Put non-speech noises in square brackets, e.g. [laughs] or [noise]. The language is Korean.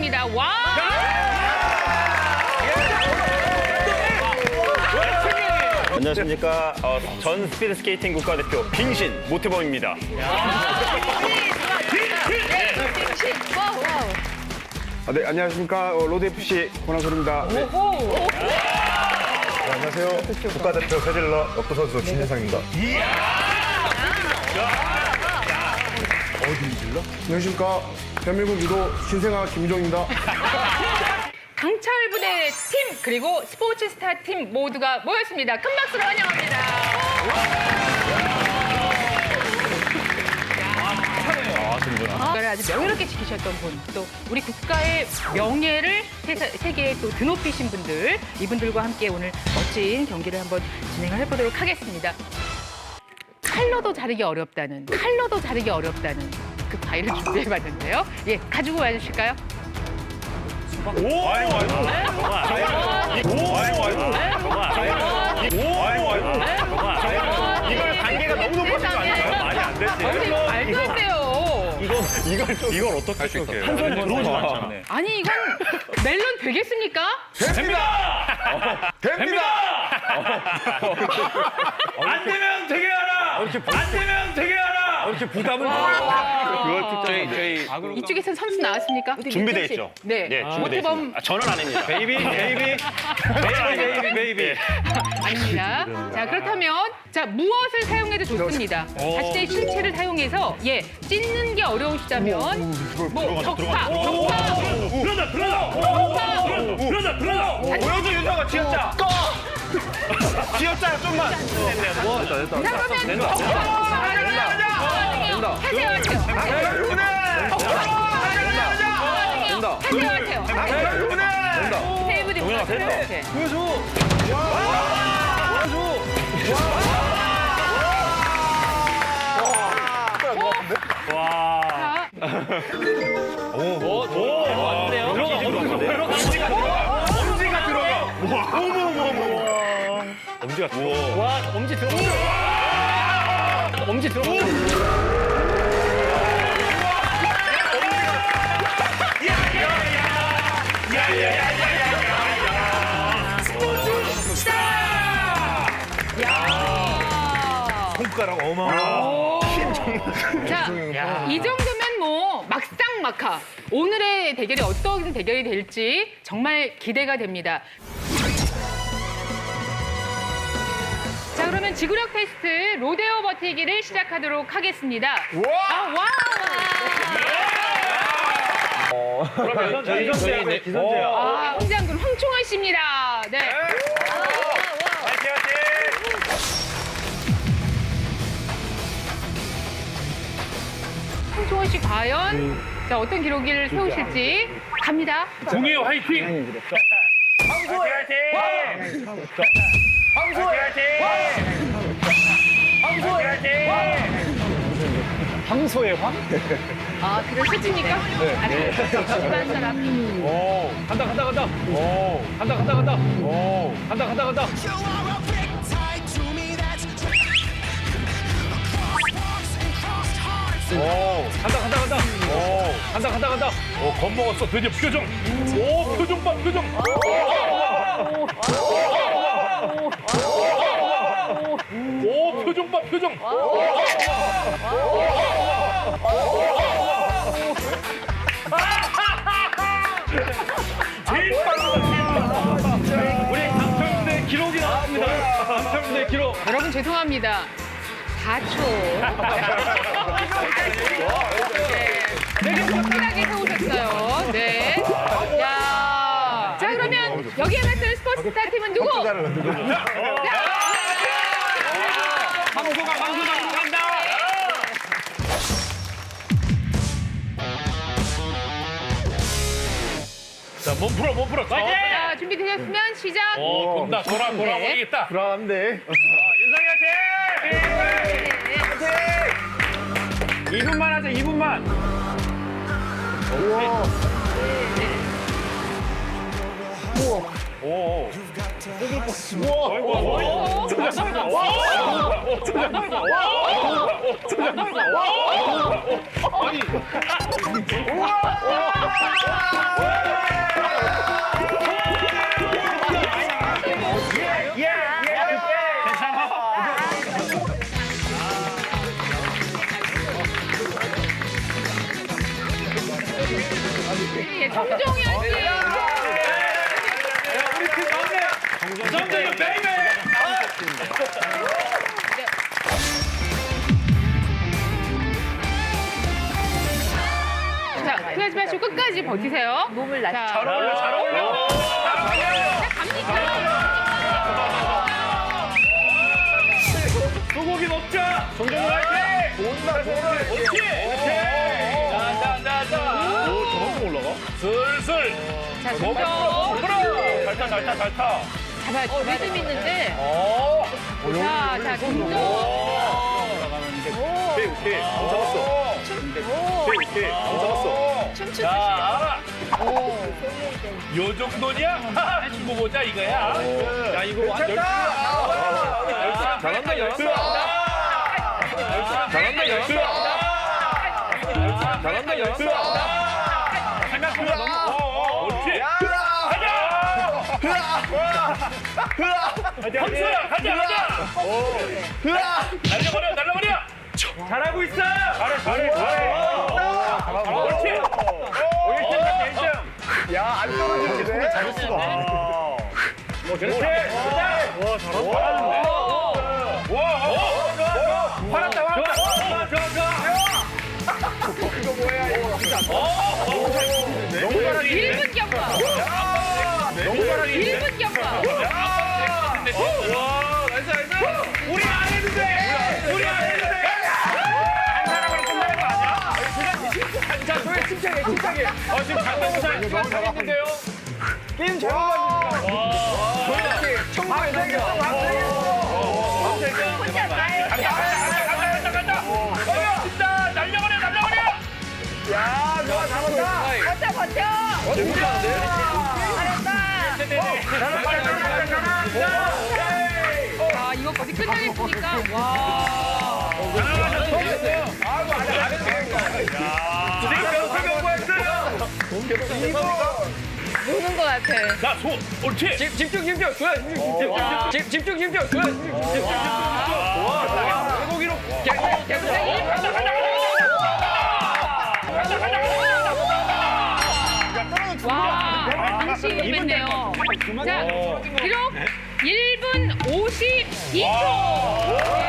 모셨습니다. 와! 안녕하십니까. 어, 전 스피드 스케이팅 국가대표 빙신 모태범입니다. 아, 네, 안녕하십니까. 어, 로드 FC 권한솔입니다. 네. 안녕하세요. 국가대표 세질러 역도 선수 김진상입니다. 안녕하십니까. 대한민국 유도 신생아 김종입니다. [laughs] 강철 부대 팀 그리고 스포츠 스타 팀 모두가 모였습니다. 큰 박수로 환영합니다. 국가를 아주 명예롭게 지키셨던 분, 또 우리 국가의 명예를 세사- 세계에 또 드높이신 분들, 이분들과 함께 오늘 멋진 경기를 한번 진행을 해보도록 하겠습니다. 칼로도 자르기 어렵다는, 칼로도 자르기 어렵다는 그 과일을 준비해봤는데요. 예, 가지고 와주실까요? 오! 아이고, 아이고. 아이고, 오! 아이고, 아이고. 아이고, 아이고. 아이고. 이걸 단계가 너무 높아진 거 아닌가요? 말이 안 되지. 어떻게 말도 안 돼요. 이걸 좀. 이걸 어떻게 시작해요? 한 손에 들어오지 않잖아. 아니 이건 멜론 되겠습니까? 됩니다! 됩니다! 안 되면 되게 하라! 안 되면! 이렇게 부담을 저희 저희 이쪽에서 선수 나왔습니까? 준비돼 있죠. 네. 네, 준비돼 모태범 있습니다. 아, 저는 아닙니다. 베이비, 베이비, 베이비, 베이비. 아닙니다. 자 그렇다면 자 무엇을 사용해도 좋습니다. 자신의 신체를 사용해서 예 찢는 게 어려우시다면 뭐 적파, 적파, 들어다, 들어다! 들어다, 들어다! 보여줘 윤서가 지었자. 지었자요 좀만. 자 그러면 적파 가능 해요. 하세요 하세요. 하세요 하세요. 테이블이 이렇게. 자, 엄지가 들어가. 엄지가 들어가. 와 엄지 들어가. 엄지 들어가. 손가락 어마어마. 자, 이 정도면 뭐 막상 막하. 오늘의 대결이 어떤 대결이 될지 정말 기대가 됩니다. 자, 그러면 지구력 테스트 로데오 버티기를 시작하도록 하겠습니다. 아, 와! 그러면 저희 저희 네, 기선제야. 아, 홍장군 황충원 씨입니다. 네. 화이팅 화이팅. 황충원 씨 과연 자, 어떤 기록을 세우실지 갑니다. 공예 화이팅! 화이팅 화이팅. 황소 화이팅. 황소의 황? 아, 그럴 수입니까 아니, 일반 사람. 오, 간다, 간다, 간다! 오, 간다, 간다, 간다! 오, 간다, 간다, 간다! You are a riptide to me that's crosswalks and crossed hearts. 오, 간다, 간다, 간다! 오, 간다, 간다, 간다! 오, 겁먹었어. 드디어 표정! 오, 표정 봐, 표정! 오, 표정 봐, 표정! 죄송합니다. 4초. 네. 되게 확실하게 세우셨어요. 네. 야. 자, 그러면 여기에 맞선 스포츠스타 팀은 누구? 간다! 자, 몸 풀어, 몸 풀어. 파이팅! 자, 준비되셨으면 시작. 오, 돈다, 돌아, 돌아, 네. 버리겠다. 불안한데. 2분만 하자 2분만. 우와. 우와. 예, 정정현 씨. 정정현 베이베. 자, 그러지 마시고 끝까지 버티세요. 몸을 낮춰. 잘 어울려, 잘 어울려. 소고기 먹자. 정정현 화이팅. 온다, 옳지. 옳지. 자, 슬슬. 자, 정정. 그래. 잘 타, 잘 타, 잘 타. 잡아, 어, 리듬 있는데. 어. 자, 자, 정정. 오케이, 오케이. 안 잡았어. 오케이, 오케이. 안 잡았어. 자, 요 정도냐? 하하, 주고 보자 이거야. 야, 이거 완전 열심히. 잘한다, 열심히. 잘한다, 열심히. 잘한다, 열심히. 생각보다 너무. 어, 어, 옳지. 가자. 함수야, 가자, 가자. 날려버려, 날려버려. 잘하고 있어. 잘해, 잘해, 잘해. 옳지. 1등 같아, 1등. 야, 안 떨어지는데? 잘할 수가. 어, 그렇지. 와, 잘한다. 와, 1분 경과. 너무 잘하기. 1분 경과. 와, 나이스, 나이스. 우리 안 해도 돼. 우리 안 해도 돼. 한 사람으로 끝나는 거 아니야? 자, 저희 침착해, 침착해. 어, 지금 강동사 시간 다 했는데요. 게임 제목만 청구해, 되 자, 이거 거의 끝나겠으니까. 와. 노는 것 같아. 자, 소, 옳지. 집중 집중. 좋아 집중 집중. 집중 집중 좋아 집중 좋아 소고기로 계속 계속 와, 안심했네요. 자, 기록 1분 52초.